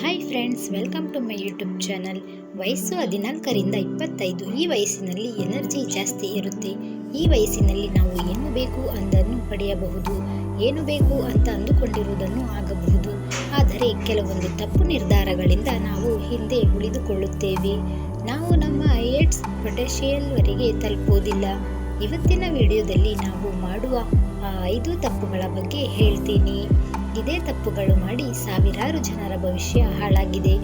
Hi friends welcome to my YouTube channel ವಯಸ್ಸು ಹದಿನಾಲ್ಕರಿಂದ ಇಪ್ಪತ್ತೈದು. ಈ ವಯಸ್ಸಿನಲ್ಲಿ ಎನರ್ಜಿ ಜಾಸ್ತಿ ಇರುತ್ತೆ. ಈ ವಯಸ್ಸಿನಲ್ಲಿ ನಾವು ಏನು ಬೇಕು ಅಂದನ್ನು ಪಡೆಯಬಹುದು. ಏನು ಬೇಕು ಅಂತ ಅಂದುಕೊಂಡಿರುವುದನ್ನು ಆಗಬಹುದು. ಆದರೆ ಕೆಲವೊಂದು ತಪ್ಪು ನಿರ್ಧಾರಗಳಿಂದ ನಾವು ಹಿಂದೆ ಉಳಿದುಕೊಳ್ಳುತ್ತೇವೆ. ನಾವು ನಮ್ಮ ಏಡ್ಸ್ ಪೊಟೆನ್ಷಿಯಲ್ವರೆಗೆ ತಲುಪುವುದಿಲ್ಲ. ಇವತ್ತಿನ ವಿಡಿಯೋದಲ್ಲಿ ನಾವು ಮಾಡುವ, ಆ, ಐದು ತಪ್ಪುಗಳ ಬಗ್ಗೆ ಹೇಳ್ತೀನಿ. ಇದೇ ತಪ್ಪುಗಳು ಮಾಡಿ ಸಾವಿರಾರು ಜನರ ಭವಿಷ್ಯ ಹಾಳಾಗಿದೆ.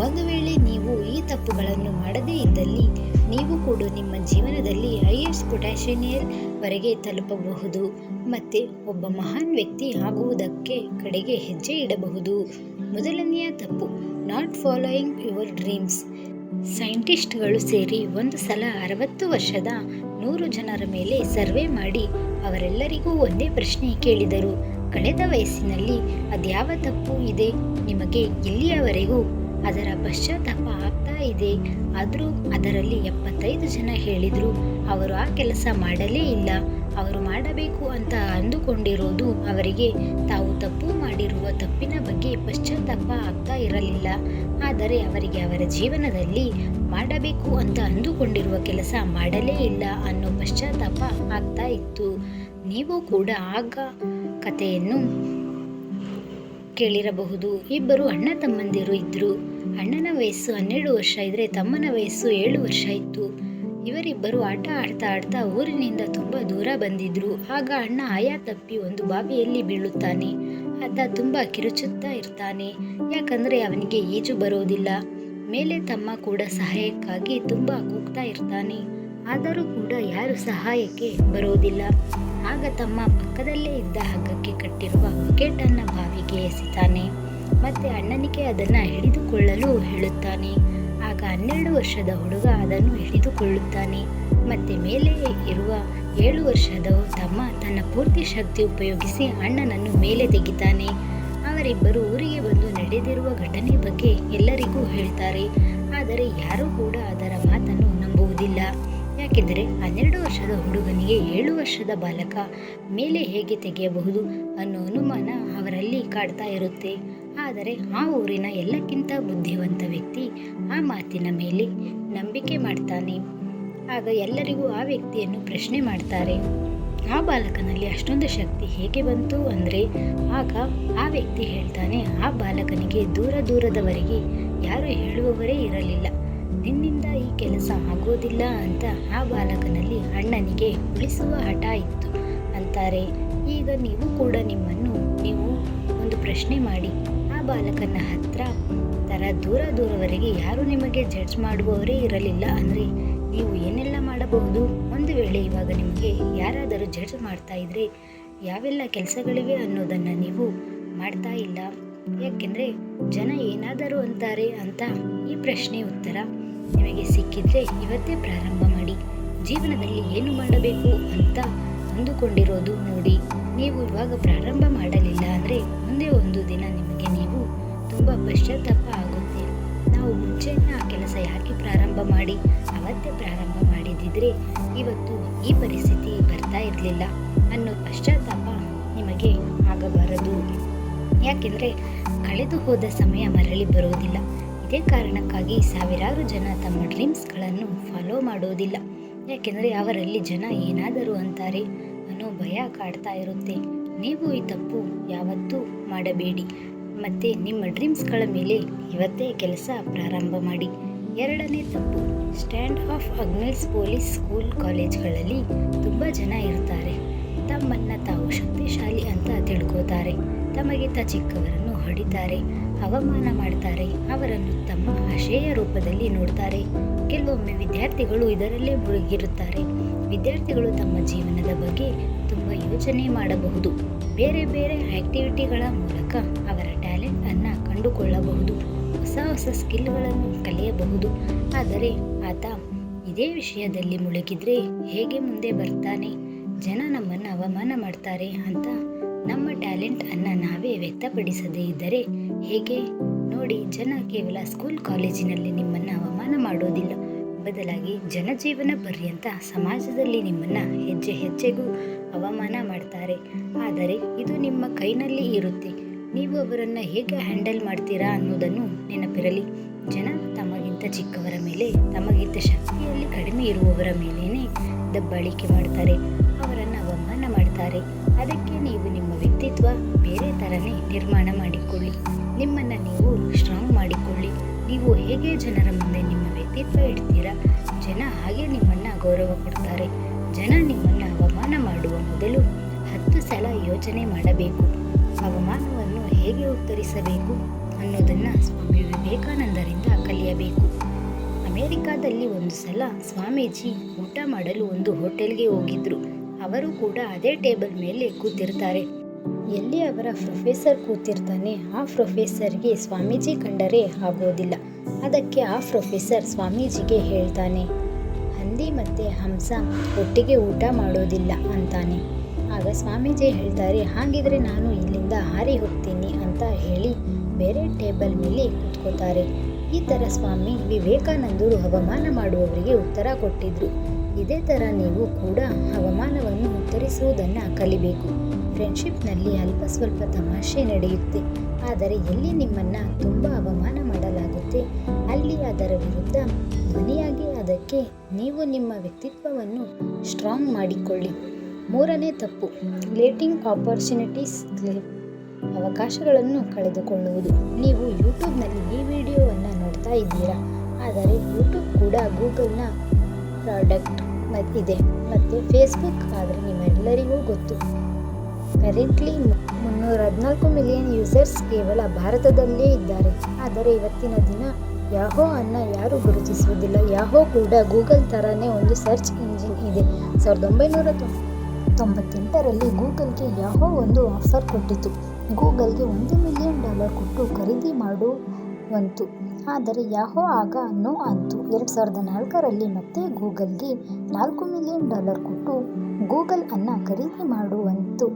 ಒಂದು ವೇಳೆ ನೀವು ಈ ತಪ್ಪುಗಳನ್ನು ಮಾಡದೇ ಇದ್ದಲ್ಲಿ, ನೀವು ಕೂಡ ನಿಮ್ಮ ಜೀವನದಲ್ಲಿ ಹೈಯೆಸ್ಟ್ ಪೊಟ್ಯಾಷಿಯಲ್ ವರೆಗೆ ತಲುಪಬಹುದು. ಮತ್ತು ಒಬ್ಬ ಮಹಾನ್ ವ್ಯಕ್ತಿ ಆಗುವುದಕ್ಕೆ ಕಡೆಗೆ ಹೆಜ್ಜೆ ಇಡಬಹುದು. ಮೊದಲನೆಯ ತಪ್ಪು ನಾಟ್ ಫಾಲೋಯಿಂಗ್ ಯುವರ್ ಡ್ರೀಮ್ಸ್ ಸೈಂಟಿಸ್ಟ್ಗಳು ಸೇರಿ ಒಂದು ಸಲ ಅರವತ್ತು ವರ್ಷದ ನೂರು ಜನರ ಮೇಲೆ ಸರ್ವೆ ಮಾಡಿ ಅವರೆಲ್ಲರಿಗೂ ಒಂದೇ ಪ್ರಶ್ನೆ ಕೇಳಿದರು. ಕಳೆದ ವಯಸ್ಸಿನಲ್ಲಿ ಅದ್ಯಾವ ತಪ್ಪು ಇದೆ? ನಿಮಗೆ ಇಲ್ಲಿಯವರೆಗೂ ಅದರ ಪಶ್ಚಾತ್ತಾಪ ಆಗ್ತಾ ಇದೆ. ಆದರೂ ಅದರಲ್ಲಿ ಎಪ್ಪತ್ತೈದು ಜನ ಹೇಳಿದರು, ಅವರು ಆ ಕೆಲಸ ಮಾಡಲೇ ಇಲ್ಲ. ಅವರು ಮಾಡಬೇಕು ಅಂತ ಅಂದುಕೊಂಡಿರೋದು ಅವರಿಗೆ ತಾವು ತಪ್ಪು ಮಾಡಿರುವ ತಪ್ಪಿನ ಬಗ್ಗೆ ಪಶ್ಚಾತ್ತಾಪ ಆಗ್ತಾ ಇರಲಿಲ್ಲ. ಆದರೆ ಅವರಿಗೆ ಅವರ ಜೀವನದಲ್ಲಿ ಮಾಡಬೇಕು ಅಂತ ಅಂದುಕೊಂಡಿರುವ ಕೆಲಸ ಮಾಡಲೇ ಇಲ್ಲ ಅನ್ನೋ ಪಶ್ಚಾತ್ತಾಪ ಆಗ್ತಾ ಇತ್ತು. ನೀವು ಕೂಡ ಆಗ ಕಥೆಯನ್ನು ಕೇಳಿರಬಹುದು. ಇಬ್ಬರು ಅಣ್ಣ ತಮ್ಮಂದಿರು ಇದ್ದರು ಅಣ್ಣನ ವಯಸ್ಸು ಹನ್ನೆರಡು ವರ್ಷ ಇದ್ದರೆ ತಮ್ಮನ ವಯಸ್ಸು ಏಳು ವರ್ಷ ಇತ್ತು. ಇವರಿಬ್ಬರು ಆಟ ಆಡ್ತಾ ಆಡ್ತಾ ಊರಿನಿಂದ ತುಂಬ ದೂರ ಬಂದಿದ್ರು. ಆಗ ಅಣ್ಣ ಆಯಾ ತಪ್ಪಿ ಒಂದು ಬಾವಿಯಲ್ಲಿ ಬೀಳುತ್ತಾನೆ. ಆತ ತುಂಬ ಕಿರುಚುತ್ತಾ ಇರ್ತಾನೆ. ಯಾಕಂದ್ರೆ ಅವನಿಗೆ ಈಜು ಬರೋದಿಲ್ಲ. ಮೇಲೆ ತಮ್ಮ ಕೂಡ ಸಹಾಯಕ್ಕಾಗಿ ತುಂಬ ಕೂಗ್ತಾ ಇರ್ತಾನೆ. ಆದರೂ ಕೂಡ ಯಾರು ಸಹಾಯಕ್ಕೆ ಬರೋದಿಲ್ಲ. ಆಗ ತಮ್ಮ ಪಕ್ಕದಲ್ಲೇ ಇದ್ದ ಹಗ್ಗಕ್ಕೆ ಕಟ್ಟಿರುವ ಬಕೆಟನ್ನು ಬಾವಿಗೆ ಎಸಿತಾನೆ. ಮತ್ತೆ ಅಣ್ಣನಿಗೆ ಅದನ್ನು ಹಿಡಿದುಕೊಳ್ಳಲು ಹೇಳುತ್ತಾನೆ. ಆಗ ಹನ್ನೆರಡು ವರ್ಷದ ಹುಡುಗ ಅದನ್ನು ಹಿಡಿದುಕೊಳ್ಳುತ್ತಾನೆ. ಮತ್ತೆ ಮೇಲೆ ಇರುವ ಏಳು ವರ್ಷದ ತಮ್ಮ ತನ್ನ ಪೂರ್ತಿ ಶಕ್ತಿ ಉಪಯೋಗಿಸಿ ಅಣ್ಣನನ್ನು ಮೇಲೆ ತೆಗಿತಾನೆ. ಅವರಿಬ್ಬರು ಊರಿಗೆ ಬಂದು ನಡೆದಿರುವ ಘಟನೆ ಬಗ್ಗೆ ಎಲ್ಲರಿಗೂ ಹೇಳ್ತಾರೆ. ಆದರೆ ಯಾರೂ ಕೂಡ ಅದರ ಮಾತನ್ನು ನಂಬುವುದಿಲ್ಲ. ಯಾಕೆಂದರೆ ಹನ್ನೆರಡು ವರ್ಷದ ಹುಡುಗನಿಗೆ ಏಳು ವರ್ಷದ ಬಾಲಕ ಮೇಲೆ ಹೇಗೆ ತೆಗೆಯಬಹುದು ಅನ್ನೋ ಅನುಮಾನ ಅವರಲ್ಲಿ ಕಾಡ್ತಾ ಇರುತ್ತೆ. ಆದರೆ ಆ ಊರಿನ ಎಲ್ಲಕ್ಕಿಂತ ಬುದ್ಧಿವಂತ ವ್ಯಕ್ತಿ ಆ ಮಾತಿನ ಮೇಲೆ ನಂಬಿಕೆ ಮಾಡ್ತಾನೆ. ಆಗ ಎಲ್ಲರಿಗೂ ಆ ವ್ಯಕ್ತಿಯನ್ನು ಪ್ರಶ್ನೆ ಮಾಡ್ತಾರೆ. ಆ ಬಾಲಕನಲ್ಲಿ ಅಷ್ಟೊಂದು ಶಕ್ತಿ ಹೇಗೆ ಬಂತು ಅಂದರೆ ಆಗ ಆ ವ್ಯಕ್ತಿ ಹೇಳ್ತಾನೆ, ಆ ಬಾಲಕನಿಗೆ ದೂರ ದೂರದವರೆಗೆ ಯಾರು ಹೇಳುವವರೇ ಇರಲಿಲ್ಲ. ನಿನ್ನಿಂದ ಈ ಕೆಲಸ ಆಗೋದಿಲ್ಲ ಅಂತ ಆ ಬಾಲಕನಲ್ಲಿ ಅಣ್ಣನಿಗೆ ಉಳಿಸುವ ಹಠ ಇತ್ತು. ಅಂತಾರೆ, ಈಗ ನೀವು ಕೂಡ ನಿಮ್ಮನ್ನು ನೀವು ಒಂದು ಪ್ರಶ್ನೆ ಮಾಡಿ. ಬಾಲಕನ ಹತ್ರ ತರ ದೂರ ದೂರವರೆಗೆ ಯಾರು ನಿಮಗೆ ಜಡ್ಜ್ ಮಾಡುವವರೇ ಇರಲಿಲ್ಲ ಅಂದರೆ ನೀವು ಏನೆಲ್ಲ ಮಾಡಬಹುದು? ಒಂದು ವೇಳೆ ಇವಾಗ ನಿಮಗೆ ಯಾರಾದರೂ ಜಡ್ಜ್ ಮಾಡ್ತಾ ಇದ್ರೆ ಯಾವೆಲ್ಲ ಕೆಲಸಗಳಿವೆ ಅನ್ನೋದನ್ನು ನೀವು ಮಾಡ್ತಾ ಇಲ್ಲ. ಯಾಕೆಂದರೆ ಜನ ಏನಾದರೂ ಅಂತಾರೆ ಅಂತ ಈ ಪ್ರಶ್ನೆ ಉತ್ತರ ನಿಮಗೆ ಸಿಕ್ಕಿದ್ರೆ ಇವತ್ತೇ ಪ್ರಾರಂಭ ಮಾಡಿ. ಜೀವನದಲ್ಲಿ ಏನು ಮಾಡಬೇಕು ಅಂತ ಅಂದುಕೊಂಡಿರೋದು ನೋಡಿ. ನೀವು ಇವಾಗ ಪ್ರಾರಂಭ ಮಾಡಲಿಲ್ಲ ಅಂದರೆ ಮುಂದೆ ಒಂದು ದಿನ ನಿಮಗೆ ತುಂಬ ಪಶ್ಚಾತ್ತಾಪ ಆಗುತ್ತೆ. ನಾವು ಮುಂಚೆನೇ ಆ ಕೆಲಸ ಯಾಕೆ ಪ್ರಾರಂಭ ಮಾಡಿ, ಅವತ್ತೇ ಪ್ರಾರಂಭ ಮಾಡಿದಿದ್ರೆ ಇವತ್ತು ಈ ಪರಿಸ್ಥಿತಿ ಬರ್ತಾ ಇರಲಿಲ್ಲ ಅನ್ನೋ ಪಶ್ಚಾತ್ತಾಪ ನಿಮಗೆ ಆಗಬಾರದು. ಯಾಕೆಂದರೆ ಕಳೆದು ಹೋದ ಸಮಯ ಮರಳಿ ಬರೋದಿಲ್ಲ ಇದೇ ಕಾರಣಕ್ಕಾಗಿ ಸಾವಿರಾರು ಜನ ತಮ್ಮ ಡ್ರೀಮ್ಸ್ಗಳನ್ನು ಫಾಲೋ ಮಾಡೋದಿಲ್ಲ. ಯಾಕೆಂದರೆ ಅವರಲ್ಲಿ ಜನ ಏನಾದರೂ ಅಂತಾರೆ ಅನ್ನೋ ಭಯ ಕಾಡ್ತಾ ಇರುತ್ತೆ. ನೀವು ಈ ತಪ್ಪು ಯಾವತ್ತೂ ಮಾಡಬೇಡಿ. ಮತ್ತು ನಿಮ್ಮ ಡ್ರೀಮ್ಸ್ಗಳ ಮೇಲೆ ಇವತ್ತೇ ಕೆಲಸ ಪ್ರಾರಂಭ ಮಾಡಿ. ಎರಡನೇ ತಪ್ಪು, ಸ್ಟ್ಯಾಂಡ್ ಆಫ್ ಅಗ್ನಲ್ಸ್ ಪೊಲೀಸ್ ಸ್ಕೂಲ್ ಕಾಲೇಜ್ಗಳಲ್ಲಿ ತುಂಬ ಜನ ಇರ್ತಾರೆ. ತಮ್ಮನ್ನು ತಾವು ಶಕ್ತಿಶಾಲಿ ಅಂತ ತಿಳ್ಕೋತಾರೆ. ತಮಗಿಂತ ಚಿಕ್ಕವರನ್ನು ಹೊಡಿತಾರೆ, ಅವಮಾನ ಮಾಡ್ತಾರೆ, ಅವರನ್ನು ತಮ್ಮ ಆಶಯ ರೂಪದಲ್ಲಿ ನೋಡ್ತಾರೆ. ಕೆಲವೊಮ್ಮೆ ವಿದ್ಯಾರ್ಥಿಗಳು ಇದರಲ್ಲೇ ಮುಳುಗಿರುತ್ತಾರೆ. ವಿದ್ಯಾರ್ಥಿಗಳು ತಮ್ಮ ಜೀವನದ ಬಗ್ಗೆ ಯೋಚನೆ ಮಾಡಬಹುದು. ಬೇರೆ ಬೇರೆ ಆಕ್ಟಿವಿಟಿಗಳ ಮೂಲಕ ಅವರ ಟ್ಯಾಲೆಂಟ್ ಅನ್ನು ಕಂಡುಕೊಳ್ಳಬಹುದು. ಹೊಸ ಹೊಸ ಸ್ಕಿಲ್ಗಳನ್ನು ಕಲಿಯಬಹುದು. ಆದರೆ ಆತ ಇದೇ ವಿಷಯದಲ್ಲಿ ಮುಳುಗಿದ್ರೆ ಹೇಗೆ ಮುಂದೆ ಬರ್ತಾನೆ? ಜನ ನಮ್ಮನ್ನು ಅವಮಾನ ಮಾಡ್ತಾರೆ ಅಂತ ನಮ್ಮ ಟ್ಯಾಲೆಂಟ್ ಅನ್ನು ನಾವೇ ವ್ಯಕ್ತಪಡಿಸದೇ ಇದ್ದರೆ ಹೇಗೆ? ನೋಡಿ, ಜನ ಕೇವಲ ಸ್ಕೂಲ್, ಕಾಲೇಜಿನಲ್ಲಿ ನಿಮ್ಮನ್ನು ಅವಮಾನ ಮಾಡೋದಿಲ್ಲ. ಬದಲಾಗಿ ಜನಜೀವನ ಪರ್ಯಂತ ಸಮಾಜದಲ್ಲಿ ನಿಮ್ಮನ್ನು ಹೆಜ್ಜೆ, ಹೆಜ್ಜೆಗೂ ಅವಮಾನ ಮಾಡ್ತಾರೆ. ಆದರೆ ಇದು ನಿಮ್ಮ ಕೈನಲ್ಲಿ ಇರುತ್ತೆ. ನೀವು ಅವರನ್ನು ಹೇಗೆ ಹ್ಯಾಂಡಲ್ ಮಾಡ್ತೀರಾ ಅನ್ನೋದನ್ನು ನೆನಪಿರಲಿ. ಜನ ತಮಗಿಂತ ಚಿಕ್ಕವರ ಮೇಲೆ, ತಮಗಿಂತ ಶಕ್ತಿಯಲ್ಲಿ ಕಡಿಮೆ ಇರುವವರ ಮೇಲೇ ದಬ್ಬಾಳಿಕೆ ಮಾಡ್ತಾರೆ. ಅವರನ್ನು ಅವಮಾನ ಮಾಡ್ತಾರೆ. ಅದಕ್ಕೆ ನೀವು ನಿಮ್ಮ ವ್ಯಕ್ತಿತ್ವ ಬೇರೆ ಥರನೇ ನಿರ್ಮಾಣ ಮಾಡಿಕೊಳ್ಳಿ. ನಿಮ್ಮನ್ನು ನೀವು ಸ್ಟ್ರಾಂಗ್ ಮಾಡಿಕೊಳ್ಳಿ. ನೀವು ಹೇಗೆ ಜನರ ಮುಂದೆ ನಿಮ್ಮ ವ್ಯಕ್ತಿತ್ವ ಇಡ್ತೀರಾ? ಜನ ಹಾಗೆ ನಿಮ್ಮನ್ನು ಗೌರವ ಕೊಡ್ತಾರೆ. ಜನ ನಿಮ್ಮನ್ನು ಅವಮಾನ ಮಾಡುವ ಮೊದಲು ಹತ್ತು ಸಲ ಯೋಚನೆ ಮಾಡಬೇಕು. ಅವಮಾನವನ್ನು ಹೇಗೆ ಉತ್ತರಿಸಬೇಕು ಅನ್ನೋದನ್ನು ಸ್ವಾಮಿ ವಿವೇಕಾನಂದರಿಂದ ಕಲಿಯಬೇಕು. ಅಮೆರಿಕಾದಲ್ಲಿ ಒಂದು ಸಲ ಸ್ವಾಮೀಜಿ ಊಟ ಮಾಡಲು ಒಂದು ಹೋಟೆಲ್ಗೆ ಹೋಗಿದ್ರು. ಅವರು ಕೂಡ ಅದೇ ಟೇಬಲ್ ಮೇಲೆ ಕೂತಿರ್ತಾರೆ. ಎಲ್ಲಿ ಅವರ ಪ್ರೊಫೆಸರ್ ಕೂತಿರ್ತಾನೆ, ಆ ಪ್ರೊಫೆಸರ್ಗೆ ಸ್ವಾಮೀಜಿ ಕಂಡರೆ ಆಗೋದಿಲ್ಲ. ಅದಕ್ಕೆ ಆ ಪ್ರೊಫೆಸರ್ ಸ್ವಾಮೀಜಿಗೆ ಹೇಳ್ತಾನೆ ಹಂದಿ ಮತ್ತು ಹಂಸ ಒಟ್ಟಿಗೆ ಊಟ ಮಾಡೋದಿಲ್ಲ ಅಂತಾನೆ. ಆಗ ಸ್ವಾಮೀಜಿ ಹೇಳ್ತಾರೆ, ಹಾಗಿದ್ರೆ ನಾನು ಇಲ್ಲಿಂದ ಹಾರಿ ಹೋಗ್ತೀನಿ ಅಂತ ಹೇಳಿ ಬೇರೆ ಟೇಬಲ್ ಮೇಲೆ ಕೂತ್ಕೋತಾರೆ ಈ ಥರ ಸ್ವಾಮಿ ವಿವೇಕಾನಂದರು ಅವಮಾನ ಮಾಡುವವರಿಗೆ ಉತ್ತರ ಕೊಟ್ಟಿದ್ರು. ಇದೇ ಥರ ನೀವು ಕೂಡ ಅವಮಾನವನ್ನು ಉತ್ತರಿಸುವುದನ್ನು ಕಲಿಬೇಕು. ಫ್ರೆಂಡ್ಶಿಪ್ನಲ್ಲಿ ಅಲ್ಪ ಸ್ವಲ್ಪ ತಮಾಷೆ ನಡೆಯುತ್ತೆ. ಆದರೆ ಎಲ್ಲಿ ನಿಮ್ಮನ್ನು ತುಂಬ ಅವಮಾನ ಮಾಡಲಾಗುತ್ತೆ. ಅಲ್ಲಿ ಅದರ ವಿರುದ್ಧ ಧ್ವನಿಯಾಗಿ ಅದಕ್ಕೆ ನೀವು ನಿಮ್ಮ ವ್ಯಕ್ತಿತ್ವವನ್ನು ಸ್ಟ್ರಾಂಗ್ ಮಾಡಿಕೊಳ್ಳಿ. ಮೂರನೇ ತಪ್ಪು ಲೇಟಿಂಗ್ ಆಪರ್ಚುನಿಟೀಸ್ ಅವಕಾಶಗಳನ್ನು ಕಳೆದುಕೊಳ್ಳುವುದು. ನೀವು ಯೂಟ್ಯೂಬ್ನಲ್ಲಿ ಈ ವಿಡಿಯೋವನ್ನು ನೋಡ್ತಾ ಇದ್ದೀರಾ, ಆದರೆ ಯೂಟ್ಯೂಬ್ ಕೂಡ ಗೂಗಲ್ನ ಪ್ರಾಡಕ್ಟ್ ಇದೆ. ಮತ್ತು ಫೇಸ್ಬುಕ್ ಆದರೆ ನಿಮ್ಮೆಲ್ಲರಿಗೂ ಗೊತ್ತು. ಕರೆಂಟ್ಲಿ ಮುನ್ನೂರ ಹದಿನಾಲ್ಕು ಮಿಲಿಯನ್ ಯೂಸರ್ಸ್ ಕೇವಲ ಭಾರತದಲ್ಲೇ ಇದ್ದಾರೆ. ಆದರೆ ಇವತ್ತಿನ ದಿನ ಯಾಹೋ ಅನ್ನ ಯಾರು ಗುರುತಿಸುವುದಿಲ್ಲ. ಯಾಹೋ ಕೂಡ ಗೂಗಲ್ ಥರನೇ ಒಂದು ಸರ್ಚ್ ಇಂಜಿನ್ ಇದೆ. ಸಾವಿರದ ಒಂಬೈನೂರ ತೊಂಬತ್ತೆಂಟರಲ್ಲಿ ಗೂಗಲ್ಗೆ ಯಾಹೋ ಒಂದು ಆಫರ್ ಕೊಟ್ಟಿತು. ಗೂಗಲ್ಗೆ ಒಂದು ಮಿಲಿಯನ್ ಡಾಲರ್ ಕೊಟ್ಟು ಖರೀದಿ ಮಾಡುವಂತು. ಆದರೆ ಯಾಹೋ ಆಗ ನೋ ಅಂತು. ಎರಡು ಸಾವಿರದ ನಾಲ್ಕರಲ್ಲಿ ಮತ್ತೆ ಗೂಗಲ್ಗೆ ನಾಲ್ಕು ಮಿಲಿಯನ್ ಡಾಲರ್ ಕೊಟ್ಟು ಗೂಗಲ್ ಅನ್ನು ಖರೀದಿ ಮಾಡುವಂತು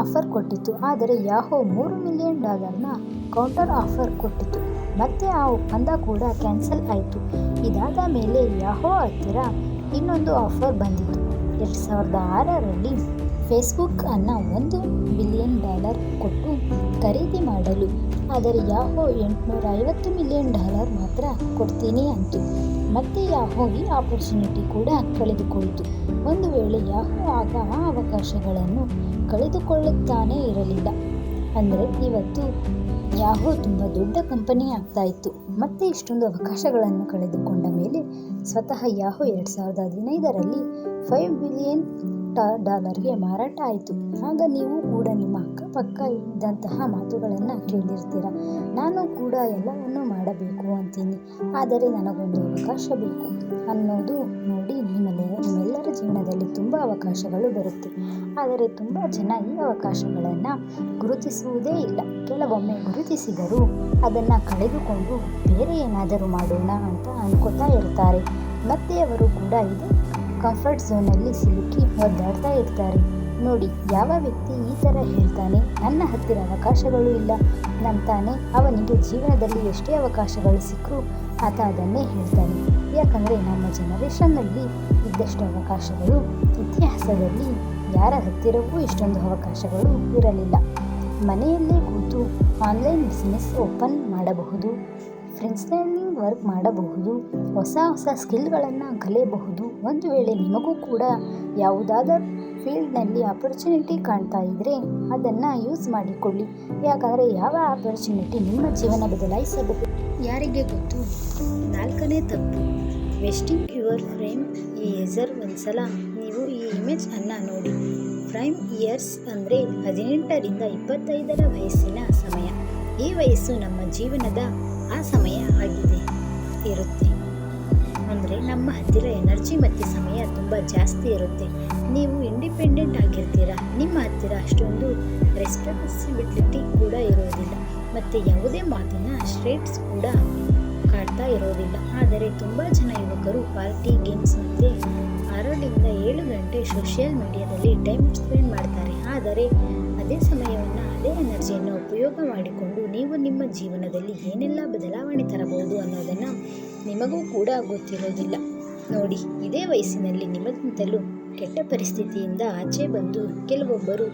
ಆಫರ್ ಕೊಟ್ಟಿತು ಆದರೆ ಯಾಹೋ ಮೂರು ಮಿಲಿಯನ್ ಡಾಲರ್ನ ಕೌಂಟರ್ ಆಫರ್ ಕೊಟ್ಟಿತು ಮತ್ತೆ ಆ ಒಪ್ಪಂದ ಕೂಡ ಕ್ಯಾನ್ಸಲ್ ಆಯಿತು. ಇದಾದ ಮೇಲೆ ಯಾಹೋ ಹತ್ತಿರ ಇನ್ನೊಂದು ಆಫರ್ ಬಂದಿತ್ತು. ಎರಡು ಸಾವಿರದ ಆರರಲ್ಲಿ ಫೇಸ್ಬುಕ್ ಅನ್ನು ಒಂದು ಬಿಲಿಯನ್ ಡಾಲರ್ ಕೊಟ್ಟು ಖರೀದಿ ಮಾಡಲು. ಆದರೆ ಯಾಹೋ ಎಂಟುನೂರ ಐವತ್ತು ಮಿಲಿಯನ್ ಡಾಲರ್ ಮಾತ್ರ ಕೊಡ್ತೀನಿ ಅಂತು. ಮತ್ತೆ ಯಾಹೋ ಈ ಆಪರ್ಚುನಿಟಿ ಕೂಡ ಕಳೆದುಕೊಳ್ತು. ಒಂದು ವೇಳೆ ಯಾಹೋ ಆಗ ಆ ಅವಕಾಶಗಳನ್ನು ಕಳೆದುಕೊಳ್ಳುತ್ತಾನೇ ಇರಲಿಲ್ಲ. ಅಂದರೆ ಇವತ್ತು ಯಾಹೋ ತುಂಬ ದೊಡ್ಡ ಕಂಪನಿ ಆಗ್ತಾ ಇತ್ತು. ಮತ್ತೆ ಇಷ್ಟೊಂದು ಅವಕಾಶಗಳನ್ನು ಕಳೆದುಕೊಂಡ ಮೇಲೆ ಸ್ವತಃ ಯಾಹೋ ಎರಡು ಸಾವಿರದ ಹದಿನೈದರಲ್ಲಿ ಫೈವ್ ಬಿಲಿಯನ್ ಡಾಲರ್ಗೆ ಮಾರಾಟ ಆಯಿತು. ಆಗ ನೀವು ಕೂಡ ನಿಮ್ಮ ಅಕ್ಕಪಕ್ಕ ಇದ್ದಂತಹ ಮಾತುಗಳನ್ನು ಕೇಳಿರ್ತೀರ. ನಾನು ಕೂಡ ಎಲ್ಲವನ್ನು ಮಾಡಬೇಕು ಅಂತೀನಿ. ಆದರೆ ನನಗೊಂದು ಅವಕಾಶ ಬೇಕು ಅನ್ನೋದು ನೋಡಿ ನಿಮ್ಮಲ್ಲಿ ನಿಮ್ಮೆಲ್ಲರ ಜೀವನದಲ್ಲಿ ತುಂಬ ಅವಕಾಶಗಳು ಬರುತ್ತೆ. ಆದರೆ ತುಂಬ ಜನ ಈ ಅವಕಾಶಗಳನ್ನು ಗುರುತಿಸುವುದೇ ಇಲ್ಲ. ಕೆಲವೊಮ್ಮೆ ಗುರುತಿಸಿದರೂ ಅದನ್ನು ಕಳೆದುಕೊಂಡು ಬೇರೆ ಏನಾದರೂ ಮಾಡೋಣ ಅಂತ ಅನ್ಕೋತಾ ಇರ್ತಾರೆ. ಮತ್ತೆ ಅವರು ಕೂಡ ಇದೇ ಕಂಫರ್ಟ್ ಝೋನಲ್ಲಿ ಸಿಲುಕಿ ಒದ್ದಾಡ್ತಾ ಇರ್ತಾರೆ. ನೋಡಿ, ಯಾವ ವ್ಯಕ್ತಿ ಈ ಥರ ಹೇಳ್ತಾನೆ? ನನ್ನ ಹತ್ತಿರ ಅವಕಾಶಗಳು ಇಲ್ಲ. ನಂತಾನೆ ಅವನಿಗೆ ಜೀವನದಲ್ಲಿ ಎಷ್ಟೇ ಅವಕಾಶಗಳು ಸಿಕ್ಕರೂ ಆತ ಅದನ್ನೇ ಹೇಳ್ತಾನೆ. ಯಾಕಂದರೆ ನಮ್ಮ ಜನರೇಷನ್ನಲ್ಲಿ ಇದ್ದಷ್ಟು ಅವಕಾಶಗಳು ಇತಿಹಾಸದಲ್ಲಿ ಯಾರ ಹತ್ತಿರವೂ ಇಷ್ಟೊಂದು ಅವಕಾಶಗಳು ಇರಲಿಲ್ಲ. ಮನೆಯಲ್ಲೇ ಕೂತು ಆನ್ಲೈನ್ ಬಿಸ್ನೆಸ್ ಓಪನ್ ಮಾಡಬಹುದು. ಫ್ರೆಂಡ್ಸ್ ಲರ್ನಿಂಗ್ ವರ್ಕ್ ಮಾಡಬಹುದು, ಹೊಸ ಹೊಸ ಸ್ಕಿಲ್ಗಳನ್ನು ಕಲಿಯಬಹುದು. ಒಂದು ವೇಳೆ ನಿಮಗೂ ಕೂಡ ಯಾವುದಾದರೂ ಫೀಲ್ಡ್ನಲ್ಲಿ ಆಪರ್ಚುನಿಟಿ ಕಾಣ್ತಾ ಇದ್ದರೆ ಅದನ್ನು ಯೂಸ್ ಮಾಡಿಕೊಳ್ಳಿ. ಯಾಕಂದರೆ ಯಾವ ಆಪರ್ಚುನಿಟಿ ನಿಮ್ಮ ಜೀವನ ಬದಲಾಯಿಸಬಹುದು? ಯಾರಿಗೆ ಗೊತ್ತು? ನಾಲ್ಕನೇ ತಪ್ಪು. ವೆಸ್ಟಿಂಗ್ ಯುವರ್ ಫ್ರೇಮ್ ಈ ಹೆಸರು ಒಂದ್ಸಲ ನೀವು ಈ ಇಮೇಜ್ ಅನ್ನು ನೋಡಿ. ಪ್ರೈಮ್ ಇಯರ್ಸ್ ಅಂದರೆ ಹದಿನೆಂಟರಿಂದ ಇಪ್ಪತ್ತೈದರ ವಯಸ್ಸಿನ ಸಮಯ. ಈ ವಯಸ್ಸು ನಮ್ಮ ಜೀವನದ ಆ ಸಮಯ ಆಗಿದೆ, ಇರುತ್ತೆ. ಅಂದರೆ ನಮ್ಮ ಹತ್ತಿರ ಎನರ್ಜಿ ಮತ್ತು ಸಮಯ ತುಂಬ ಜಾಸ್ತಿ ಇರುತ್ತೆ. ನೀವು ಇಂಡಿಪೆಂಡೆಂಟ್ ಆಗಿರ್ತೀರ? ನಿಮ್ಮ ಹತ್ತಿರ ಅಷ್ಟೊಂದು ರೆಸ್ಪಾನ್ಸಿಬಿಲಿಟಿ ಕೂಡ ಇರೋದಿಲ್ಲ. ಮತ್ತು ಯಾವುದೇ ಮಾತಿನ ಸ್ಟ್ರೇಟ್ಸ್ ಕೂಡ ಕಾಡ್ತಾ ಇರೋದಿಲ್ಲ. ಆದರೆ ತುಂಬ ಜನ ಯುವಕರು ಪಾರ್ಟಿ ಗೇಮ್ಸ್ ಮತ್ತು ಆರರಿಂದ ಏಳು ಗಂಟೆ ಸೋಷಿಯಲ್ ಮೀಡಿಯಾದಲ್ಲಿ ಟೈಮ್ ಸ್ಪೆಂಡ್ ಮಾಡ್ತಾರೆ. ಆದರೆ, ಅದೇ ಸಮಯವನ್ನು, ಅದೇ ಎನರ್ಜಿಯನ್ನು ಉಪಯೋಗ ಮಾಡಿಕೊಂಡು ನೀವು ನಿಮ್ಮ ಜೀವನದಲ್ಲಿ ಏನೆಲ್ಲ ಬದಲಾವಣೆ ತರಬಹುದು ಅನ್ನೋದನ್ನು ನಿಮಗೂ ಕೂಡ ಗೊತ್ತಿರೋದಿಲ್ಲ. ನೋಡಿ, ಇದೇ ವಯಸ್ಸಿನಲ್ಲಿ ನಿಮಗಿಂತಲೂ ಕೆಟ್ಟ ಪರಿಸ್ಥಿತಿಯಿಂದ ಆಚೆ ಬಂದು ಕೆಲವೊಬ್ಬರು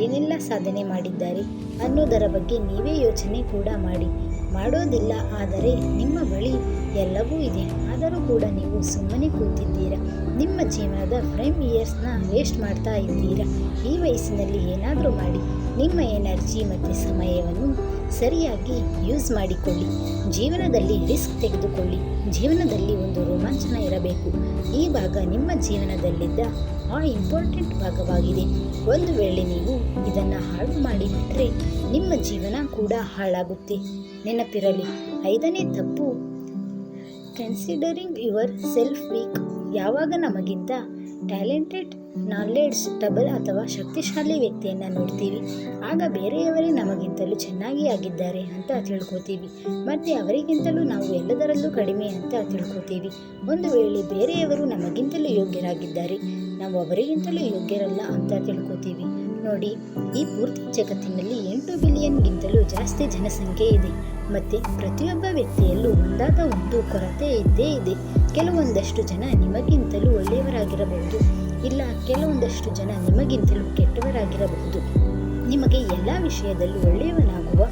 ಏನೆಲ್ಲ ಸಾಧನೆ ಮಾಡಿದ್ದಾರೆ ಅನ್ನೋದರ ಬಗ್ಗೆ ನೀವೇ ಯೋಚನೆ ಕೂಡ ಮಾಡಿ. ಮಾಡೋದಿಲ್ಲ, ಆದರೆ ನಿಮ್ಮ ಬಳಿ ಎಲ್ಲವೂ ಇದೆ. ಆದರೂ ಕೂಡ ನೀವು ಸುಮ್ಮನೆ ಕೂತಿದ್ದೀರಾ? ನಿಮ್ಮ ಜೀವನದ ಪ್ರೈಮ್ ಇಯರ್ಸ್ನ ವೇಸ್ಟ್ ಮಾಡ್ತಾ ಇದ್ದೀರಾ? ಈ ವಯಸ್ಸಿನಲ್ಲಿ ಏನಾದರೂ ಮಾಡಿ. ನಿಮ್ಮ ಎನರ್ಜಿ ಮತ್ತು ಸಮಯವನ್ನು ಸರಿಯಾಗಿ ಯೂಸ್ ಮಾಡಿಕೊಳ್ಳಿ. ಜೀವನದಲ್ಲಿ ರಿಸ್ಕ್ ತೆಗೆದುಕೊಳ್ಳಿ. ಜೀವನದಲ್ಲಿ ಒಂದು ರೋಮಾಂಚನ ಇರಬೇಕು. ಈ ಭಾಗ ನಿಮ್ಮ ಜೀವನದಲ್ಲಿದ್ದ ಆ ಇಂಪಾರ್ಟೆಂಟ್ ಭಾಗವಾಗಿದೆ. ಒಂದು ವೇಳೆ ನೀವು ಇದನ್ನು ಹಾಳು ಮಾಡಿಬಿಟ್ರೆ ನಿಮ್ಮ ಜೀವನ ಕೂಡ ಹಾಳಾಗುತ್ತೆ. ನೆನಪಿರಲಿ, ಐದನೇ ತಪ್ಪು ಕನ್ಸಿಡರಿಂಗ್ ಯುವರ್ ಸೆಲ್ಫ್ ವೀಕ್ ಯಾವಾಗ ನಮಗಿಂತ ಟ್ಯಾಲೆಂಟೆಡ್ ನಾಲೆಡ್ಜ್ ಡಬಲ್ ಅಥವಾ ಶಕ್ತಿಶಾಲಿ ವ್ಯಕ್ತಿಯನ್ನು ನೋಡ್ತೀವಿ, ಆಗ ಬೇರೆಯವರೇ ನಮಗಿಂತಲೂ ಚೆನ್ನಾಗಿ ಆಗಿದ್ದಾರೆ ಅಂತ ತಿಳ್ಕೋತೀವಿ. ಮತ್ತು ಅವರಿಗಿಂತಲೂ ನಾವು ಎಲ್ಲದರಲ್ಲೂ ಕಡಿಮೆ ಅಂತ ತಿಳ್ಕೋತೀವಿ. ಒಂದು ವೇಳೆ ಬೇರೆಯವರು ನಮಗಿಂತಲೂ ಯೋಗ್ಯರಾಗಿದ್ದಾರೆ, ನಾವು ಅವರಿಗಿಂತಲೂ ಯೋಗ್ಯರಲ್ಲ ಅಂತ ತಿಳ್ಕೋತೀವಿ. ನೋಡಿ, ಈ ಪೂರ್ತಿ ಜಗತ್ತಿನಲ್ಲಿ ಎಂಟು ಬಿಲಿಯನ್ಗಿಂತಲೂ ಜಾಸ್ತಿ ಜನಸಂಖ್ಯೆ ಇದೆ. ಮತ್ತು ಪ್ರತಿಯೊಬ್ಬ ವ್ಯಕ್ತಿಯಲ್ಲೂ ಒಂದಾದ ಒಂದು ಕೊರತೆ ಇದ್ದೇ ಇದೆ. ಕೆಲವೊಂದಷ್ಟು ಜನ ನಿಮಗಿಂತಲೂ ಒಳ್ಳೆಯವರಾಗಿರಬಹುದು. ಇಲ್ಲ, ಕೆಲವೊಂದಷ್ಟು ಜನ ನಿಮಗಿಂತಲೂ ಕೆಟ್ಟವರಾಗಿರಬಹುದು. ನಿಮಗೆ ಎಲ್ಲ ವಿಷಯದಲ್ಲೂ ಒಳ್ಳೆಯವನಾಗುವ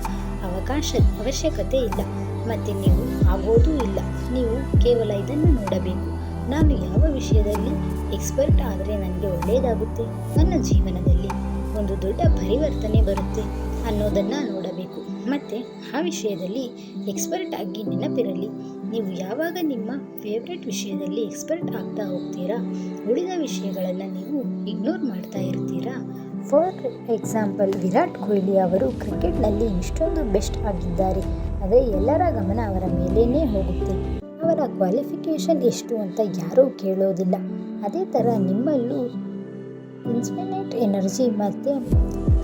ಅವಕಾಶ, ಅವಶ್ಯಕತೆ ಇಲ್ಲ. ಮತ್ತು ನೀವು ಆಗೋದೂ ಇಲ್ಲ. ನೀವು ಕೇವಲ ಇದನ್ನು ನೋಡಬೇಕು. ನಾನು ಯಾವ ವಿಷಯದಲ್ಲಿ ಎಕ್ಸ್ಪರ್ಟ್ ಆದರೆ ನನಗೆ ಒಳ್ಳೆಯದಾಗುತ್ತೆ? ನನ್ನ ಜೀವನದಲ್ಲಿ ಒಂದು ದೊಡ್ಡ ಪರಿವರ್ತನೆ ಬರುತ್ತೆ ಅನ್ನೋದನ್ನು ಮತ್ತು ಆ ವಿಷಯದಲ್ಲಿ ಎಕ್ಸ್ಪರ್ಟ್ ಆಗಿ ನೆನಪಿರಲಿ. ನೀವು ಯಾವಾಗ ನಿಮ್ಮ ಫೇವ್ರೆಟ್ ವಿಷಯದಲ್ಲಿ ಎಕ್ಸ್ಪರ್ಟ್ ಆಗ್ತಾ ಹೋಗ್ತೀರಾ? ಉಳಿದ ವಿಷಯಗಳನ್ನು ನೀವು ಇಗ್ನೋರ್ ಮಾಡ್ತಾ ಇರ್ತೀರಾ? ಫಾರ್ ಎಕ್ಸಾಂಪಲ್ ವಿರಾಟ್ ಕೊಹ್ಲಿ ಅವರು ಕ್ರಿಕೆಟ್ನಲ್ಲಿ ಇಷ್ಟೊಂದು ಬೆಸ್ಟ್ ಆಗಿದ್ದಾರೆ. ಆದರೆ ಎಲ್ಲರ ಗಮನ ಅವರ ಮೇಲೇನೇ ಹೋಗುತ್ತೆ. ಅವರ ಕ್ವಾಲಿಫಿಕೇಷನ್ ಎಷ್ಟು ಅಂತ ಯಾರೂ ಕೇಳೋದಿಲ್ಲ. ಅದೇ ಥರ ನಿಮ್ಮಲ್ಲೂ ಇನ್ಸ್ಪಿನೇಟ್ ಎನರ್ಜಿ ಮತ್ತು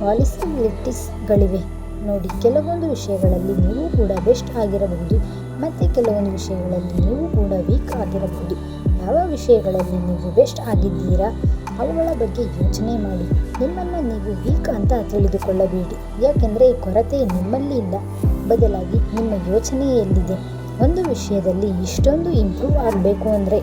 ಪಾಲಿಸಿಬಿಲಿಟೀಸ್ಗಳಿವೆ ನೋಡಿ, ಕೆಲವೊಂದು ವಿಷಯಗಳಲ್ಲಿ ನೀವು ಕೂಡ ಬೆಸ್ಟ್ ಆಗಿರಬಹುದು, ಮತ್ತು ಕೆಲವೊಂದು ವಿಷಯಗಳಲ್ಲಿ ನೀವು ಕೂಡ ವೀಕ್ ಆಗಿರಬಹುದು. ಯಾವ ವಿಷಯಗಳಲ್ಲಿ ನೀವು ಬೆಸ್ಟ್ ಆಗಿದ್ದೀರಾ ಅವುಗಳ ಬಗ್ಗೆ ಯೋಚನೆ ಮಾಡಿ. ನಿಮ್ಮನ್ನು ನೀವು ವೀಕ್ ಅಂತ ತಿಳಿದುಕೊಳ್ಳಬೇಡಿ. ಯಾಕೆಂದರೆ ಕೊರತೆ ನಿಮ್ಮಲ್ಲಿ ಇಲ್ಲ ಬದಲಾಗಿ ನಿಮ್ಮ ಯೋಚನೆಯಲ್ಲಿದೆ ಒಂದು ವಿಷಯದಲ್ಲಿ ಇಷ್ಟೊಂದು ಇಂಪ್ರೂವ್ ಆಗಬೇಕು ಅಂದರೆ,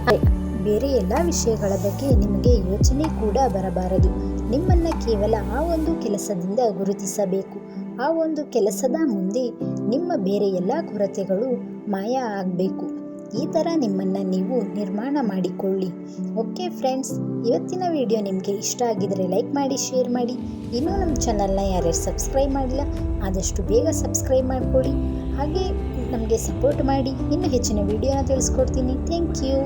ಬೇರೆ ಎಲ್ಲ ವಿಷಯಗಳ ಬಗ್ಗೆ ನಿಮಗೆ ಯೋಚನೆ ಕೂಡ ಬರಬಾರದು. ನಿಮ್ಮನ್ನು ಕೇವಲ ಆ ಒಂದು ಕೆಲಸದಿಂದ ಗುರುತಿಸಬೇಕು. ಆ ಒಂದು ಕೆಲಸದ ಮುಂದೆ ನಿಮ್ಮ ಬೇರೆ ಎಲ್ಲ ಕೊರತೆಗಳು ಮಾಯ ಆಗಬೇಕು. ಈ ಥರ ನಿಮ್ಮನ್ನು ನೀವು ನಿರ್ಮಾಣ ಮಾಡಿಕೊಳ್ಳಿ. ಓಕೆ ಫ್ರೆಂಡ್ಸ್, ಇವತ್ತಿನ ವಿಡಿಯೋ ನಿಮಗೆ ಇಷ್ಟ ಆಗಿದರೆ ಲೈಕ್ ಮಾಡಿ, ಶೇರ್ ಮಾಡಿ. ಇನ್ನೂ ನಮ್ಮ ಚಾನಲ್ನ ಯಾರ್ಯಾರು ಸಬ್ಸ್ಕ್ರೈಬ್ ಮಾಡಿಲ್ಲ, ಆದಷ್ಟು ಬೇಗ ಸಬ್ಸ್ಕ್ರೈಬ್ ಮಾಡಿಕೊಳ್ಳಿ ಹಾಗೆ ನಮಗೆ ಸಪೋರ್ಟ್ ಮಾಡಿ. ಇನ್ನೂ ಹೆಚ್ಚಿನ ವಿಡಿಯೋನ ತಿಳಿಸ್ಕೊಡ್ತೀನಿ. Thank you